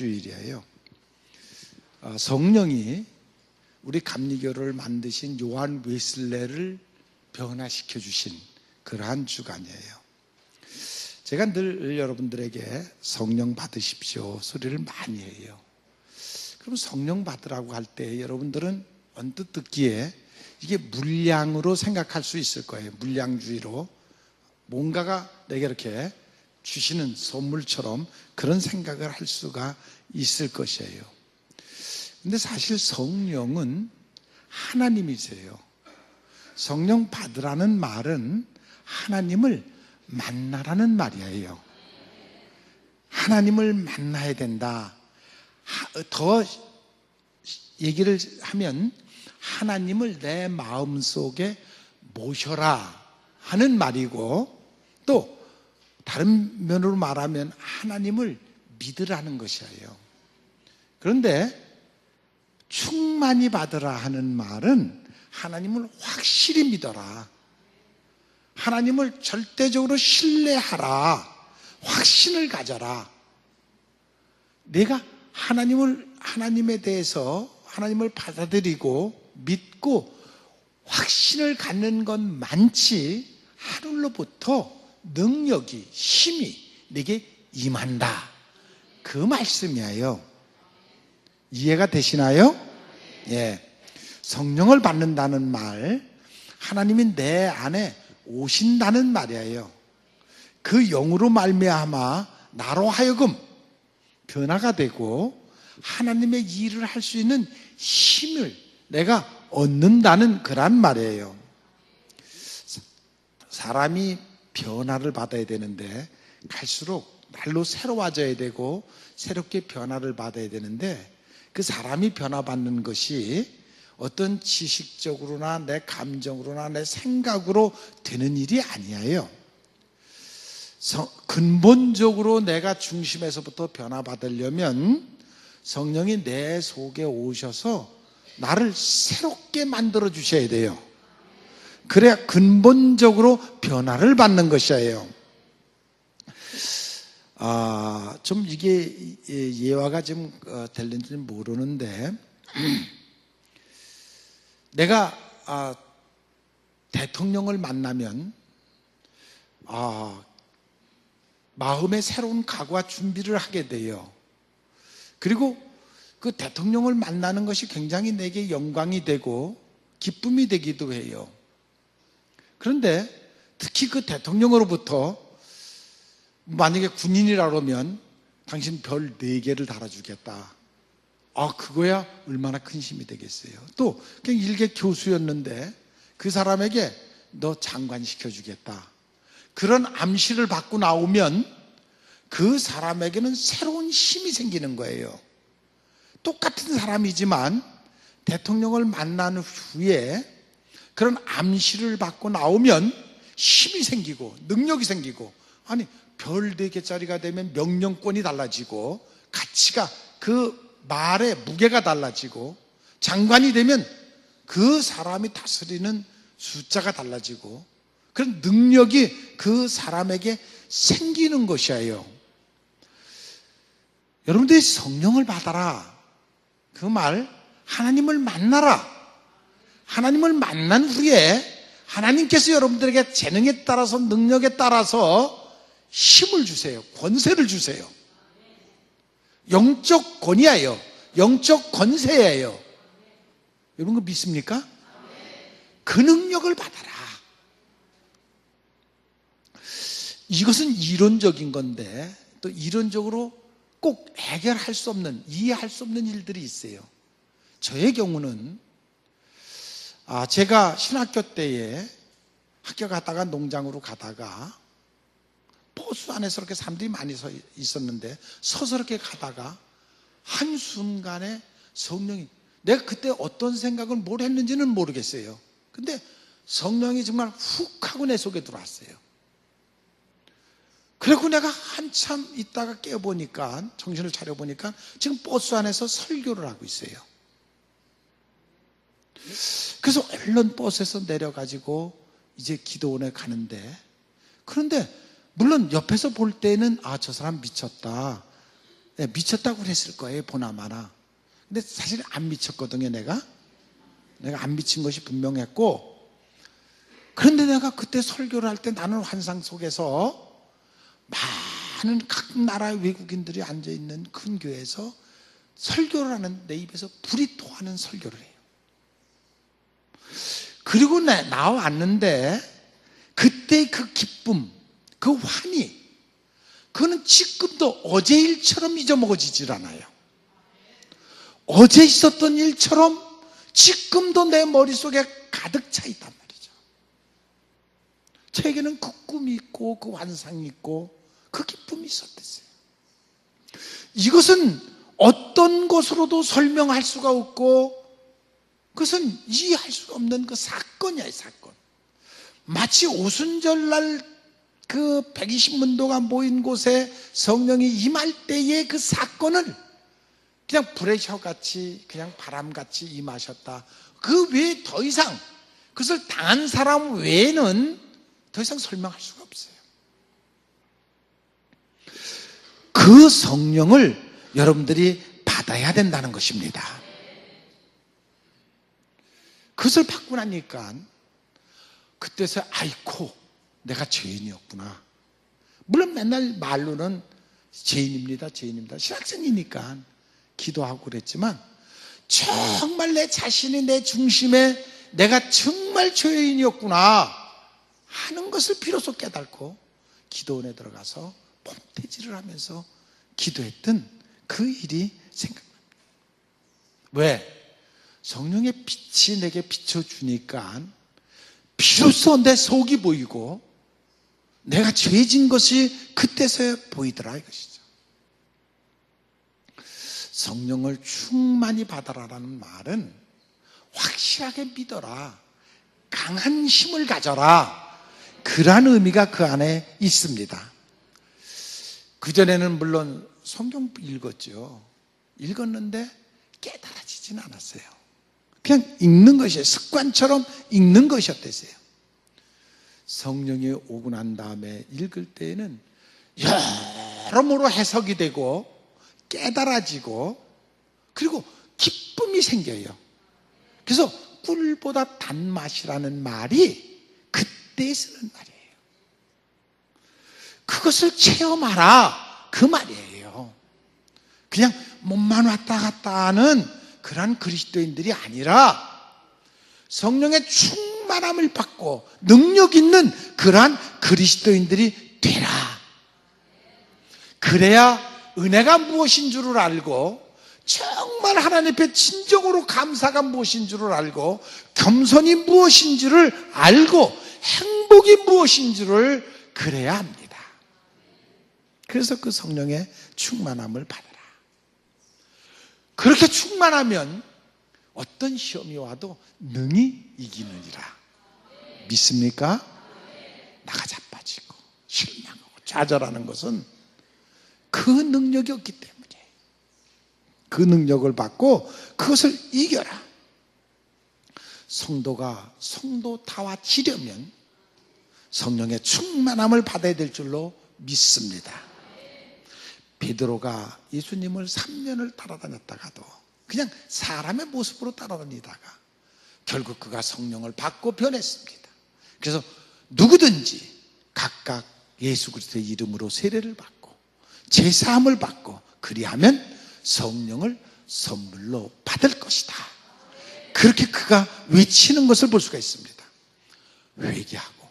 주일이에요. 아, 성령이 우리 감리교를 만드신 요한 웨슬레를 변화시켜 주신 그러한 주간이에요. 제가 늘 여러분들에게 성령 받으십시오 소리를 많이 해요. 그럼 성령 받으라고 할 때 여러분들은 언뜻 듣기에 이게 물량으로 생각할 수 있을 거예요. 물량주의로. 뭔가가 내게 이렇게 주시는 선물처럼 그런 생각을 할 수가 있을 것이에요. 근데 사실 성령은 하나님이세요. 성령 받으라는 말은 하나님을 만나라는 말이에요. 하나님을 만나야 된다. 더 얘기를 하면 하나님을 내 마음 속에 모셔라 하는 말이고 또 다른 면으로 말하면 하나님을 믿으라는 것이에요. 그런데 충만히 받으라 하는 말은 하나님을 확실히 믿어라. 하나님을 절대적으로 신뢰하라. 확신을 가져라. 내가 하나님을, 하나님에 대해서 하나님을 받아들이고 믿고 확신을 갖는 건 많지 하늘로부터 능력이, 힘이 내게 임한다. 그 말씀이에요. 이해가 되시나요? 예. 성령을 받는다는 말, 하나님이 내 안에 오신다는 말이에요. 그 영으로 말미암아 나로 하여금 변화가 되고 하나님의 일을 할 수 있는 힘을 내가 얻는다는 그란 말이에요. 사람이 변화를 받아야 되는데 갈수록 날로 새로워져야 되고 새롭게 변화를 받아야 되는데 그 사람이 변화받는 것이 어떤 지식적으로나 내 감정으로나 내 생각으로 되는 일이 아니에요. 근본적으로 내가 중심에서부터 변화받으려면 성령이 내 속에 오셔서 나를 새롭게 만들어 주셔야 돼요. 그래야 근본적으로 변화를 받는 것이에요. 아, 좀 이게 예화가 좀 어, 될는지는 모르는데, 내가 아, 대통령을 만나면, 아, 마음의 새로운 각오와 준비를 하게 돼요. 그리고 그 대통령을 만나는 것이 굉장히 내게 영광이 되고 기쁨이 되기도 해요. 그런데 특히 그 대통령으로부터 만약에 군인이라 그러면 당신 별 4개를 달아주겠다. 아, 그거야 얼마나 큰 힘이 되겠어요. 또, 그냥 일개 교수였는데 그 사람에게 너 장관 시켜주겠다. 그런 암시를 받고 나오면 그 사람에게는 새로운 힘이 생기는 거예요. 똑같은 사람이지만 대통령을 만난 후에 그런 암시를 받고 나오면 힘이 생기고 능력이 생기고 아니 별 4개짜리가 되면 명령권이 달라지고 가치가 그 말의 무게가 달라지고 장관이 되면 그 사람이 다스리는 숫자가 달라지고 그런 능력이 그 사람에게 생기는 것이에요. 여러분들이 성령을 받아라. 그 말, 하나님을 만나라. 하나님을 만난 후에 하나님께서 여러분들에게 재능에 따라서 능력에 따라서 힘을 주세요. 권세를 주세요. 영적 권위예요. 영적 권세예요. 여러분 그 믿습니까? 그 능력을 받아라. 이것은 이론적인 건데 또 이론적으로 꼭 해결할 수 없는 이해할 수 없는 일들이 있어요. 저의 경우는 아 제가 신학교 때에 학교 갔다가 농장으로 가다가 버스 안에서 이렇게 사람들이 많이 서 있었는데 서서 이렇게 가다가 한순간에 성령이 내가 그때 어떤 생각을 뭘 했는지는 모르겠어요. 근데 성령이 정말 훅 하고 내 속에 들어왔어요. 그리고 내가 한참 있다가 깨어보니까, 정신을 차려보니까 지금 버스 안에서 설교를 하고 있어요. 그래서 얼른 버스에서 내려가지고 이제 기도원에 가는데, 그런데 물론 옆에서 볼 때는 아, 저 사람 미쳤다. 네, 미쳤다고 그랬을 거예요, 보나마나. 근데 사실 안 미쳤거든요, 내가. 내가 안 미친 것이 분명했고, 그런데 내가 그때 설교를 할 때 나는 환상 속에서 많은 각 나라의 외국인들이 앉아 있는 큰 교회에서 설교를 하는 내 입에서 불이 토하는 설교를 해요. 그리고 나, 나왔는데 그때 그 기쁨, 그 환희, 그거는 지금도 어제 일처럼 잊어먹어지질 않아요. 어제 있었던 일처럼 지금도 내 머릿속에 가득 차 있단 말이죠. 저에게는 그 꿈이 있고 그 환상이 있고 그 기쁨이 있었댔어요. 이것은 어떤 것으로도 설명할 수가 없고 그것은 이해할 수 없는 그 사건이야, 사건. 마치 오순절날 그 120문도가 모인 곳에 성령이 임할 때의 그 사건을 그냥 브레셔 같이 그냥 바람 같이 임하셨다. 그 외에 더 이상 그것을 당한 사람 외에는 더 이상 설명할 수가 없어요. 그 성령을 여러분들이 받아야 된다는 것입니다. 그것을 받고 나니까 그때서 아이코 내가 죄인이었구나. 물론 맨날 말로는 죄인입니다, 죄인입니다. 신학생이니까 기도하고 그랬지만 정말 내 자신이 내 중심에 내가 정말 죄인이었구나 하는 것을 비로소 깨닫고 기도원에 들어가서 폼태지를 하면서 기도했던 그 일이 생각납니다. 왜? 성령의 빛이 내게 비춰주니까 비로소 내 속이 보이고 내가 죄진 것이 그때서야 보이더라 이것이죠. 성령을 충만히 받아라라는 말은 확실하게 믿어라. 강한 힘을 가져라. 그러한 의미가 그 안에 있습니다. 그전에는 물론 성경 읽었죠. 읽었는데 깨달아지진 않았어요. 그냥 읽는 것이에요. 습관처럼 읽는 것이었대요. 성령이 오고 난 다음에 읽을 때에는 여러모로 해석이 되고 깨달아지고 그리고 기쁨이 생겨요. 그래서 꿀보다 단맛이라는 말이 그때 쓰는 말이에요. 그것을 체험하라 그 말이에요. 그냥 몸만 왔다 갔다 하는 그러한 그리스도인들이 아니라 성령의 충만함을 받고 능력 있는 그러한 그리스도인들이 되라. 그래야 은혜가 무엇인 줄을 알고 정말 하나님 앞에 진정으로 감사가 무엇인 줄을 알고 겸손이 무엇인 줄을 알고 행복이 무엇인 줄을 그래야 합니다. 그래서 그 성령의 충만함을 받아라. 그렇게 충만하면 어떤 시험이 와도 능히 이기느니라. 믿습니까? 나가 자빠지고 실망하고 좌절하는 것은 그 능력이 없기 때문에 그 능력을 받고 그것을 이겨라. 성도가 성도타와 지려면 성령의 충만함을 받아야 될 줄로 믿습니다. 베드로가 예수님을 3년을 따라다녔다가도 그냥 사람의 모습으로 따라다니다가 결국 그가 성령을 받고 변했습니다. 그래서 누구든지 각각 예수 그리스도의 이름으로 세례를 받고 제사함을 받고 그리하면 성령을 선물로 받을 것이다. 그렇게 그가 외치는 것을 볼 수가 있습니다. 회개하고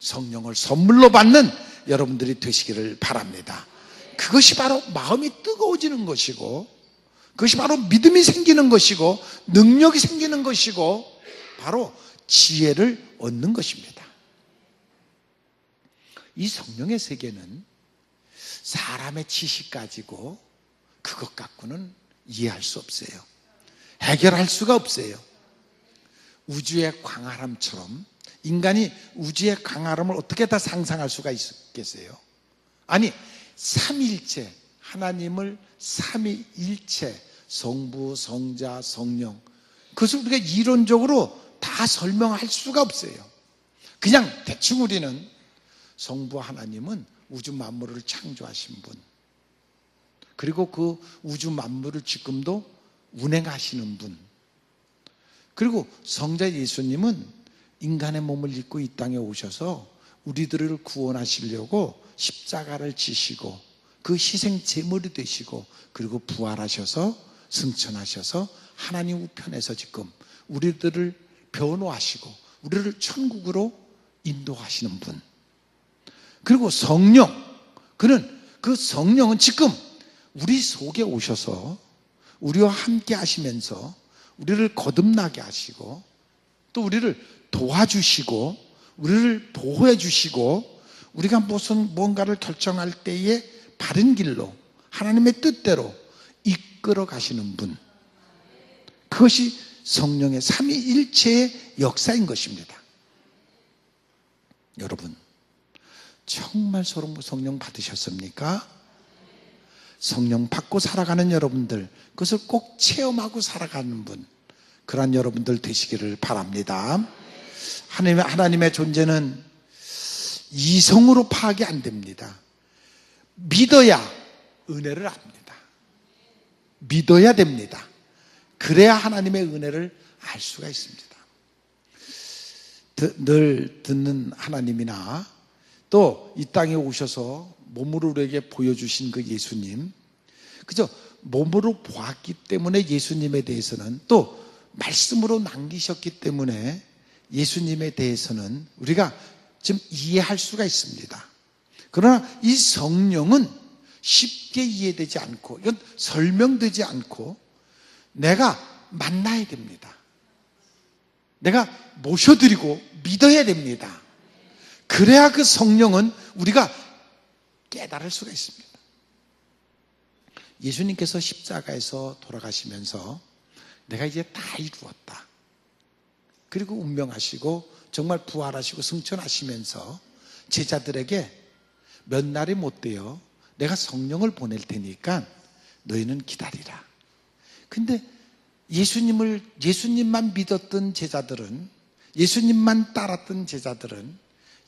성령을 선물로 받는 여러분들이 되시기를 바랍니다. 그것이 바로 마음이 뜨거워지는 것이고 그것이 바로 믿음이 생기는 것이고 능력이 생기는 것이고 바로 지혜를 얻는 것입니다. 이 성령의 세계는 사람의 지식 가지고 그것 갖고는 이해할 수 없어요. 해결할 수가 없어요. 우주의 광활함처럼 인간이 우주의 광활함을 어떻게 다 상상할 수가 있겠어요? 아니, 삼일체, 하나님을 삼위일체, 성부, 성자, 성령. 그것을 우리가 이론적으로 다 설명할 수가 없어요. 그냥 대충 우리는 성부 하나님은 우주 만물을 창조하신 분. 그리고 그 우주 만물을 지금도 운행하시는 분. 그리고 성자 예수님은 인간의 몸을 입고 이 땅에 오셔서 우리들을 구원하시려고 십자가를 지시고 그 희생 제물이 되시고 그리고 부활하셔서 승천하셔서 하나님 우편에서 지금 우리들을 변호하시고 우리를 천국으로 인도하시는 분. 그리고 성령. 그는 그 성령은 지금 우리 속에 오셔서 우리와 함께 하시면서 우리를 거듭나게 하시고 또 우리를 도와주시고 우리를 보호해 주시고 우리가 무슨 뭔가를 결정할 때에 바른 길로 하나님의 뜻대로 이끌어 가시는 분. 그것이 성령의 삼위일체의 역사인 것입니다. 여러분, 정말 소름 성령 받으셨습니까? 성령 받고 살아가는 여러분들, 그것을 꼭 체험하고 살아가는 분, 그러한 여러분들 되시기를 바랍니다. 하나님의, 하나님의 존재는 이성으로 파악이 안 됩니다. 믿어야 은혜를 압니다. 믿어야 됩니다. 그래야 하나님의 은혜를 알 수가 있습니다. 늘 듣는 하나님이나 또 이 땅에 오셔서 몸으로 우리에게 보여주신 그 예수님, 그죠? 몸으로 보았기 때문에 예수님에 대해서는 또 말씀으로 남기셨기 때문에 예수님에 대해서는 우리가 좀 이해할 수가 있습니다. 그러나 이 성령은 쉽게 이해되지 않고, 이건 설명되지 않고, 내가 만나야 됩니다. 내가 모셔드리고 믿어야 됩니다. 그래야 그 성령은 우리가 깨달을 수가 있습니다. 예수님께서 십자가에서 돌아가시면서 내가 이제 다 이루었다. 그리고 운명하시고 정말 부활하시고 승천하시면서 제자들에게 몇 날이 못 돼요. 내가 성령을 보낼 테니까 너희는 기다리라. 근데 예수님을 예수님만 믿었던 제자들은 예수님만 따랐던 제자들은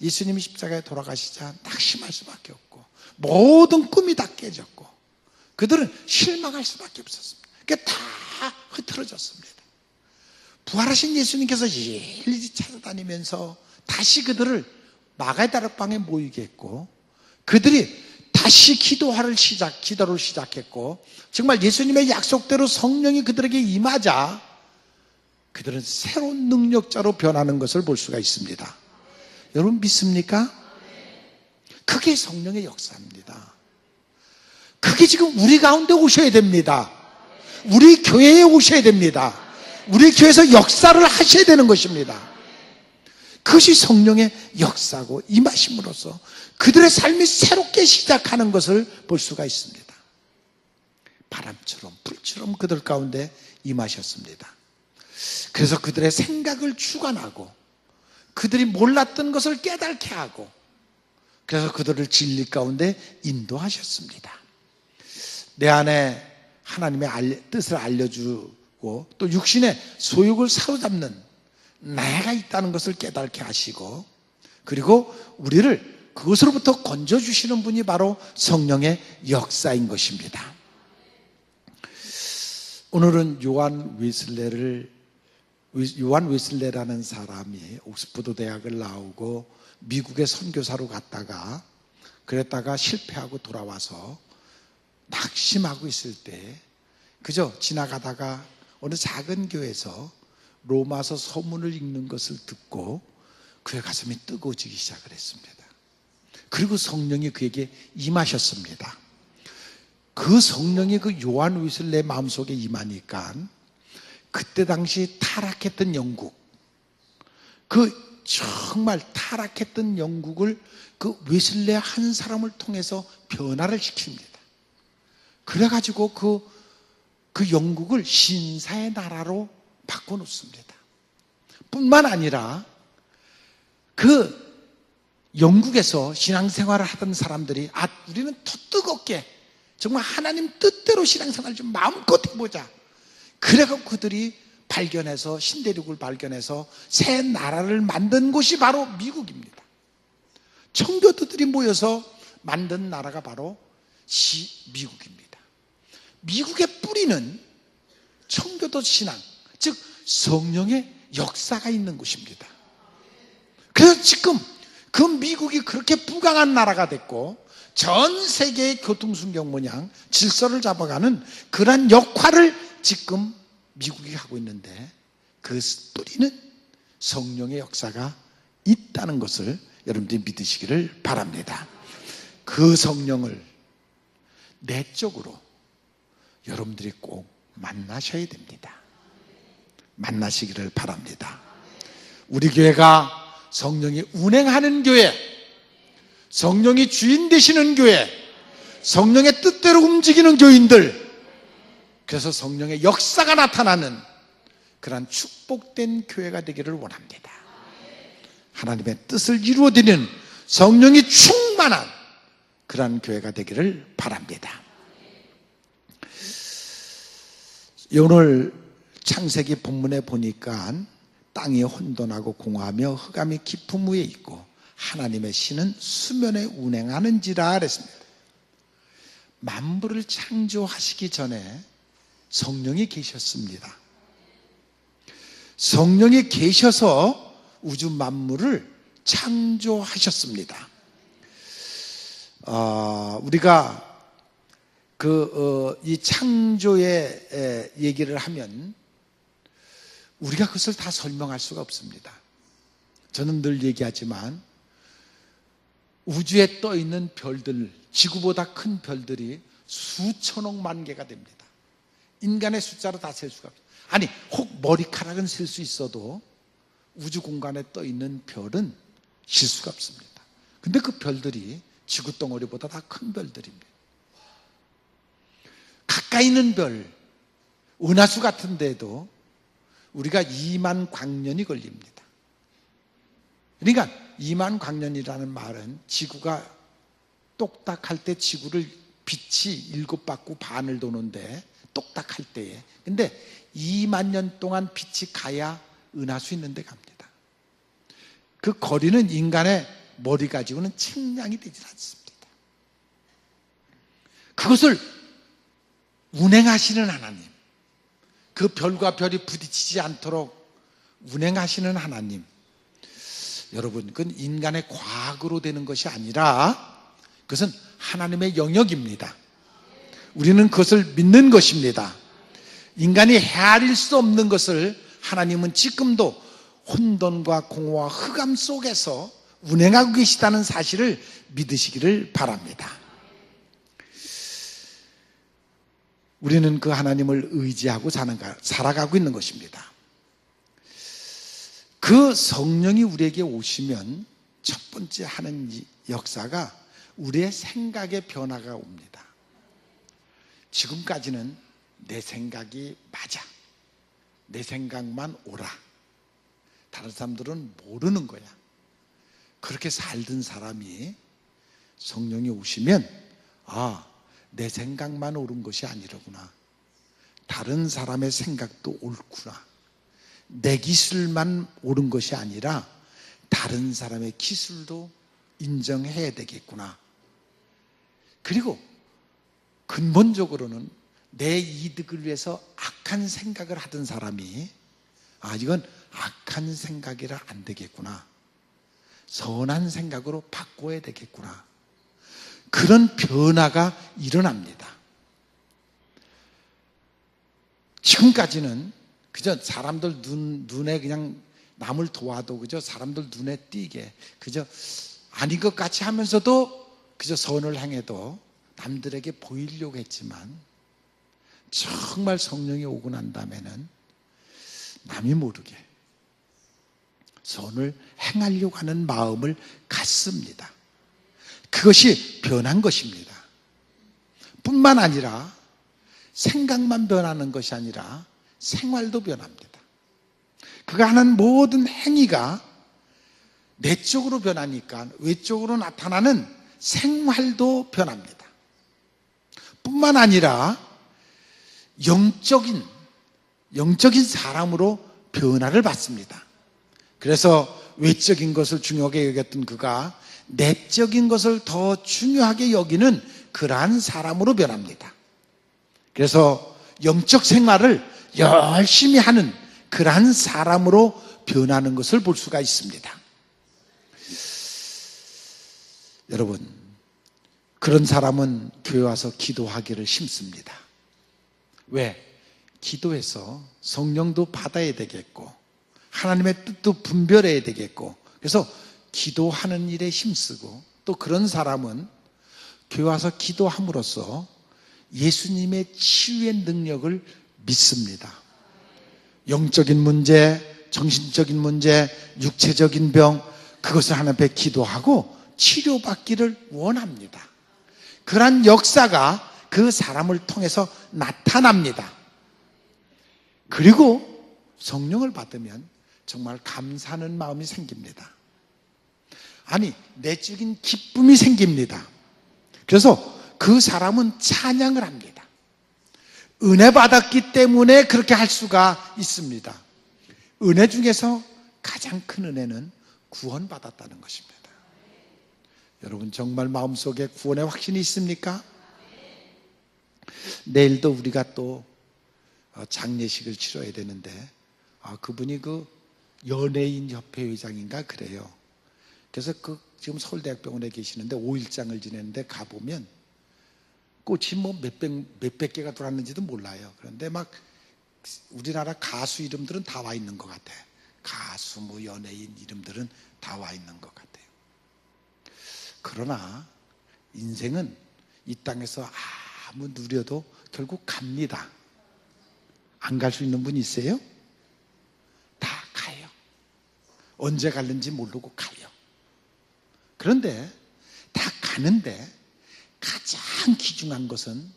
예수님이 십자가에 돌아가시자 낙심할 수밖에 없고 모든 꿈이 다 깨졌고 그들은 실망할 수밖에 없었습니다. 그게 다 흐트러졌습니다. 부활하신 예수님께서 일일이 찾아다니면서 다시 그들을 마가의 다락방에 모이게 했고 그들이 다시 기도하를 시작, 기도를 시작했고 정말 예수님의 약속대로 성령이 그들에게 임하자 그들은 새로운 능력자로 변하는 것을 볼 수가 있습니다. 여러분 믿습니까? 그게 성령의 역사입니다. 그게 지금 우리 가운데 오셔야 됩니다. 우리 교회에 오셔야 됩니다. 우리 교회에서 역사를 하셔야 되는 것입니다. 그것이 성령의 역사고 임하심으로써 그들의 삶이 새롭게 시작하는 것을 볼 수가 있습니다. 바람처럼 불처럼 그들 가운데 임하셨습니다. 그래서 그들의 생각을 주관하고 그들이 몰랐던 것을 깨닫게 하고 그래서 그들을 진리 가운데 인도하셨습니다. 내 안에 하나님의 뜻을 알려주 고 또 육신의 소욕을 사로잡는 내가 있다는 것을 깨닫게 하시고 그리고 우리를 그것으로부터 건져주시는 분이 바로 성령의 역사인 것입니다. 오늘은 요한 웨슬레를 요한 웨슬레라는 사람이 옥스퍼드 대학을 나오고 미국의 선교사로 갔다가 그랬다가 실패하고 돌아와서 낙심하고 있을 때 그저 지나가다가 어느 작은 교회에서 로마서 서문을 읽는 것을 듣고 그의 가슴이 뜨거워지기 시작을 했습니다. 그리고 성령이 그에게 임하셨습니다. 그 성령이 그 요한 웨슬레 마음속에 임하니까 그때 당시 타락했던 영국, 그 정말 타락했던 영국을 그 웨슬레 한 사람을 통해서 변화를 시킵니다. 그래가지고 그, 그 영국을 신사의 나라로 바꿔놓습니다. 뿐만 아니라 그 영국에서 신앙생활을 하던 사람들이 아, 우리는 더 뜨겁게 정말 하나님 뜻대로 신앙생활 좀 마음껏 해보자. 그래서 그들이 발견해서 신대륙을 발견해서 새 나라를 만든 곳이 바로 미국입니다. 청교도들이 모여서 만든 나라가 바로 시 미국입니다. 미국의 뿌리는 청교도 신앙, 즉 성령의 역사가 있는 곳입니다. 그래서 지금 그 미국이 그렇게 부강한 나라가 됐고 전 세계의 교통순경 모양 질서를 잡아가는 그러한 역할을 지금 미국이 하고 있는데 그 뿌리는 성령의 역사가 있다는 것을 여러분들이 믿으시기를 바랍니다. 그 성령을 내적으로 여러분들이 꼭 만나셔야 됩니다. 만나시기를 바랍니다. 우리 교회가 성령이 운행하는 교회, 성령이 주인 되시는 교회, 성령의 뜻대로 움직이는 교인들, 그래서 성령의 역사가 나타나는 그러한 축복된 교회가 되기를 원합니다. 하나님의 뜻을 이루어드리는 성령이 충만한 그러한 교회가 되기를 바랍니다. 오늘 창세기 본문에 보니까 땅이 혼돈하고 공하며 흑암이 깊음 위에 있고 하나님의 신은 수면에 운행하는지라 그랬습니다. 만물을 창조하시기 전에 성령이 계셨습니다. 성령이 계셔서 우주 만물을 창조하셨습니다. 어, 우리가 그, 어, 이 창조의 얘기를 하면 우리가 그것을 다 설명할 수가 없습니다. 저는 늘 얘기하지만 우주에 떠 있는 별들, 지구보다 큰 별들이 수천억만 개가 됩니다. 인간의 숫자로 다 셀 수가 없어요. 아니, 혹 머리카락은 셀 수 있어도 우주 공간에 떠 있는 별은 실 수가 없습니다. 근데 그 별들이 지구 덩어리보다 다 큰 별들입니다. 가까이 있는 별, 은하수 같은 데도 우리가 2만 광년이 걸립니다. 그러니까 2만 광년이라는 말은 지구가 똑딱할 때 지구를 빛이 일곱 바퀴 반을 도는데 똑딱할 때에 근데 2만 년 동안 빛이 가야 은하수 있는 데 갑니다. 그 거리는 인간의 머리 가지고는 측량이 되질 않습니다. 그것을 운행하시는 하나님, 그 별과 별이 부딪히지 않도록 운행하시는 하나님. 여러분, 그건 인간의 과학으로 되는 것이 아니라 그것은 하나님의 영역입니다. 우리는 그것을 믿는 것입니다. 인간이 헤아릴 수 없는 것을 하나님은 지금도 혼돈과 공허와 흑암 속에서 운행하고 계시다는 사실을 믿으시기를 바랍니다. 우리는 그 하나님을 의지하고 살아가고 있는 것입니다. 그 성령이 우리에게 오시면 첫 번째 하는 역사가 우리의 생각의 변화가 옵니다. 지금까지는 내 생각이 맞아. 내 생각만 옳아. 다른 사람들은 모르는 거야. 그렇게 살던 사람이 성령이 오시면, 아, 내 생각만 옳은 것이 아니로구나. 다른 사람의 생각도 옳구나. 내 기술만 옳은 것이 아니라 다른 사람의 기술도 인정해야 되겠구나. 그리고 근본적으로는 내 이득을 위해서 악한 생각을 하던 사람이 아, 이건 악한 생각이라 안 되겠구나. 선한 생각으로 바꿔야 되겠구나. 그런 변화가 일어납니다. 지금까지는 그저 사람들 눈, 눈에 그냥 남을 도와도 그저 사람들 눈에 띄게 그저 아닌 것 같이 하면서도 그저 선을 행해도 남들에게 보이려고 했지만 정말 성령이 오고 난 다음에는 남이 모르게 선을 행하려고 하는 마음을 갖습니다. 그것이 변한 것입니다. 뿐만 아니라 생각만 변하는 것이 아니라 생활도 변합니다. 그가 하는 모든 행위가 내적으로 변하니까 외적으로 나타나는 생활도 변합니다. 뿐만 아니라 영적인, 영적인 사람으로 변화를 받습니다. 그래서 외적인 것을 중요하게 여겼던 그가 내적인 것을 더 중요하게 여기는 그러한 사람으로 변합니다. 그래서 영적 생활을 열심히 하는 그러한 사람으로 변하는 것을 볼 수가 있습니다. 여러분, 그런 사람은 교회 와서 기도하기를 힘씁니다. 왜? 기도해서 성령도 받아야 되겠고, 하나님의 뜻도 분별해야 되겠고, 그래서 기도하는 일에 힘쓰고, 또 그런 사람은 교회 와서 기도함으로써 예수님의 치유의 능력을 믿습니다. 영적인 문제, 정신적인 문제, 육체적인 병, 그것을 하나님 앞에 기도하고 치료받기를 원합니다. 그러한 역사가 그 사람을 통해서 나타납니다. 그리고 성령을 받으면 정말 감사하는 마음이 생깁니다. 아니, 내적인 기쁨이 생깁니다. 그래서 그 사람은 찬양을 합니다. 은혜 받았기 때문에 그렇게 할 수가 있습니다. 은혜 중에서 가장 큰 은혜는 구원받았다는 것입니다. 여러분 정말 마음속에 구원의 확신이 있습니까? 내일도 우리가 또 어, 장례식을 치러야 되는데 아, 그분이 그 연예인 협회 회장인가 그래요. 그래서 그 지금 서울대학병원에 계시는데 5일장을 지냈는데 가보면 꽃이 뭐 몇백, 몇백 개가 들어왔는지도 몰라요. 그런데 막 우리나라 가수 이름들은 다 와 있는 것 같아. 가수, 뭐 연예인 이름들은 다 와 있는 것 같아요. 그러나 인생은 이 땅에서 아무 누려도 결국 갑니다. 안 갈 수 있는 분 있어요? 다 가요. 언제 갈는지 모르고 가요. 그런데 다 가는데 가장 귀중한 것은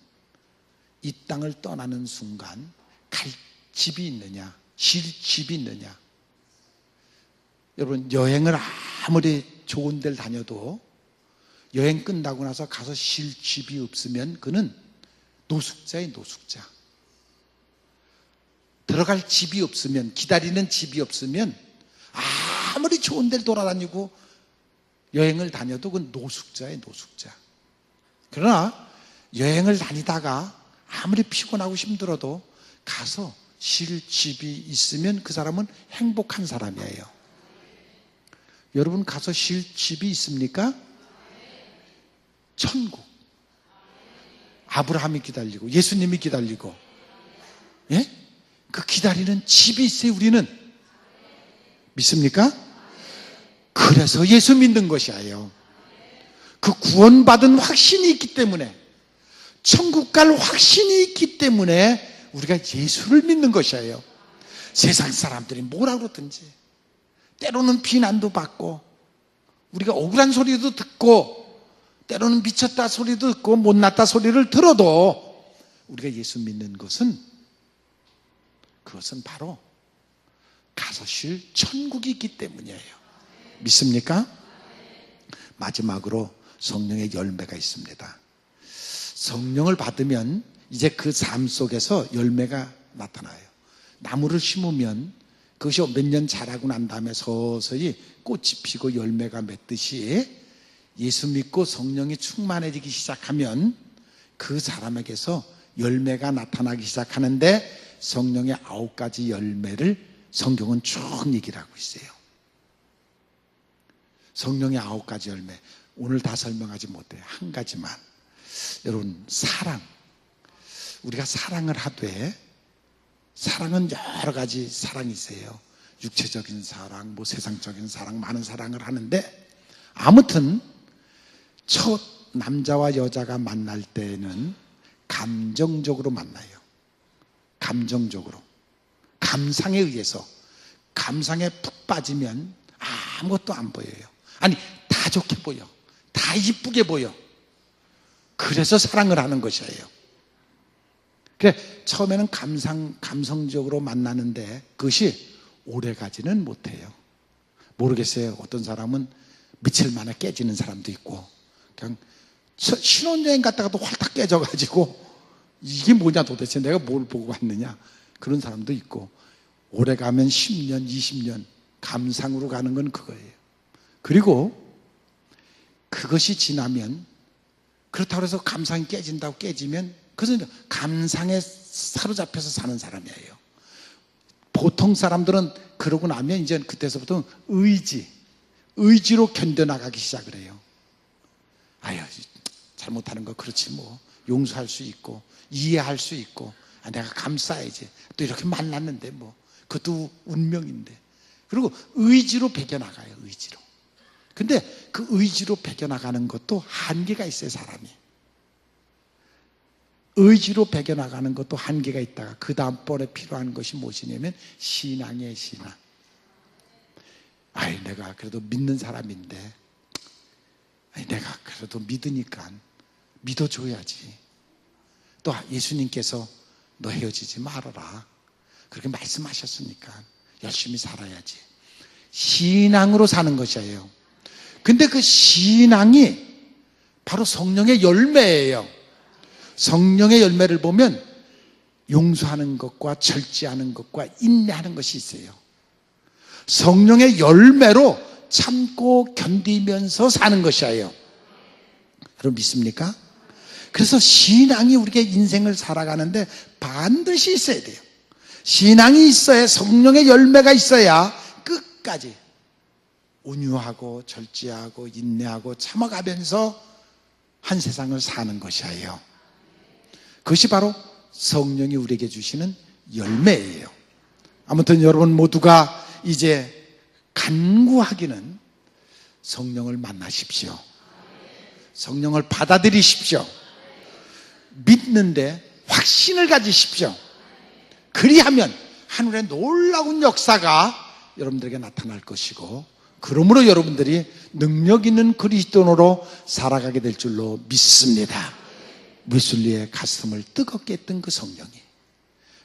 이 땅을 떠나는 순간 갈 집이 있느냐, 쉴 집이 있느냐. 여러분, 여행을 아무리 좋은 데를 다녀도 여행 끝나고 나서 가서 쉴 집이 없으면 그는 노숙자의 노숙자. 들어갈 집이 없으면, 기다리는 집이 없으면 아무리 좋은 데를 돌아다니고 여행을 다녀도 그건 노숙자의 노숙자. 그러나 여행을 다니다가 아무리 피곤하고 힘들어도 가서 쉴 집이 있으면 그 사람은 행복한 사람이에요. 여러분 가서 쉴 집이 있습니까? 천국. 아브라함이 기다리고 예수님이 기다리고 예? 그 기다리는 집이 있어요 우리는 믿습니까? 그래서 예수 믿는 것이에요 그 구원받은 확신이 있기 때문에 천국 갈 확신이 있기 때문에 우리가 예수를 믿는 것이에요 세상 사람들이 뭐라 그러든지 때로는 비난도 받고 우리가 억울한 소리도 듣고 때로는 미쳤다 소리도 듣고 못났다 소리를 들어도 우리가 예수 믿는 것은 그것은 바로 가서 쉴 천국이 있기 때문이에요. 믿습니까? 마지막으로 성령의 열매가 있습니다. 성령을 받으면 이제 그 삶 속에서 열매가 나타나요. 나무를 심으면 그것이 몇 년 자라고 난 다음에 서서히 꽃이 피고 열매가 맺듯이 예수 믿고 성령이 충만해지기 시작하면 그 사람에게서 열매가 나타나기 시작하는데 성령의 아홉 가지 열매를 성경은 쭉 얘기를 하고 있어요. 성령의 아홉 가지 열매. 오늘 다 설명하지 못해요. 한 가지만. 여러분, 사랑. 우리가 사랑을 하되, 사랑은 여러 가지 사랑이 있어요. 육체적인 사랑, 뭐 세상적인 사랑, 많은 사랑을 하는데, 아무튼 첫 남자와 여자가 만날 때는 감정적으로 만나요. 감정적으로. 감상에 의해서. 감상에 푹 빠지면 아무것도 안 보여요. 아니, 다 좋게 보여. 다 이쁘게 보여. 그래서 사랑을 하는 것이에요. 그래, 처음에는 감상, 감성적으로 만나는데 그것이 오래 가지는 못해요. 모르겠어요. 어떤 사람은 며칠 만에 깨지는 사람도 있고, 그냥 신혼여행 갔다가도 활딱 깨져가지고 이게 뭐냐 도대체 내가 뭘 보고 왔느냐 그런 사람도 있고 오래 가면 10년, 20년 감상으로 가는 건 그거예요. 그리고 그것이 지나면 그렇다고 해서 감상이 깨진다고 깨지면 그래서 감상에 사로잡혀서 사는 사람이에요. 보통 사람들은 그러고 나면 이제 그때서부터 의지, 의지로 견뎌나가기 시작을 해요. 아유, 잘못하는 거 그렇지 뭐. 용서할 수 있고, 이해할 수 있고, 아, 내가 감싸야지. 또 이렇게 만났는데 뭐. 그것도 운명인데. 그리고 의지로 배겨나가요, 의지로. 근데 그 의지로 배겨나가는 것도 한계가 있어요, 사람이. 의지로 배겨나가는 것도 한계가 있다가 그 다음번에 필요한 것이 무엇이냐면 신앙이에요, 신앙. 아이, 내가 그래도 믿는 사람인데, 아이, 내가 그래도 믿으니까 믿어줘야지. 또 예수님께서 너 헤어지지 말아라. 그렇게 말씀하셨으니까 열심히 살아야지. 신앙으로 사는 것이에요. 근데 그 신앙이 바로 성령의 열매예요. 성령의 열매를 보면 용서하는 것과 절제하는 것과 인내하는 것이 있어요. 성령의 열매로 참고 견디면서 사는 것이에요. 여러분 믿습니까? 그래서 신앙이 우리의 인생을 살아가는데 반드시 있어야 돼요. 신앙이 있어야 성령의 열매가 있어야 끝까지 온유하고 절제하고 인내하고 참아가면서 한 세상을 사는 것이에요. 그것이 바로 성령이 우리에게 주시는 열매예요. 아무튼 여러분 모두가 이제 간구하기는 성령을 만나십시오. 성령을 받아들이십시오. 믿는데 확신을 가지십시오. 그리하면 하늘의 놀라운 역사가 여러분들에게 나타날 것이고 그러므로 여러분들이 능력 있는 그리스도인으로 살아가게 될 줄로 믿습니다. 무슬리의 가슴을 뜨겁게 했던 그 성령이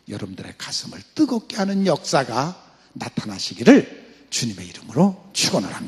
여러분들의 가슴을 뜨겁게 하는 역사가 나타나시기를 주님의 이름으로 축원을 합니다.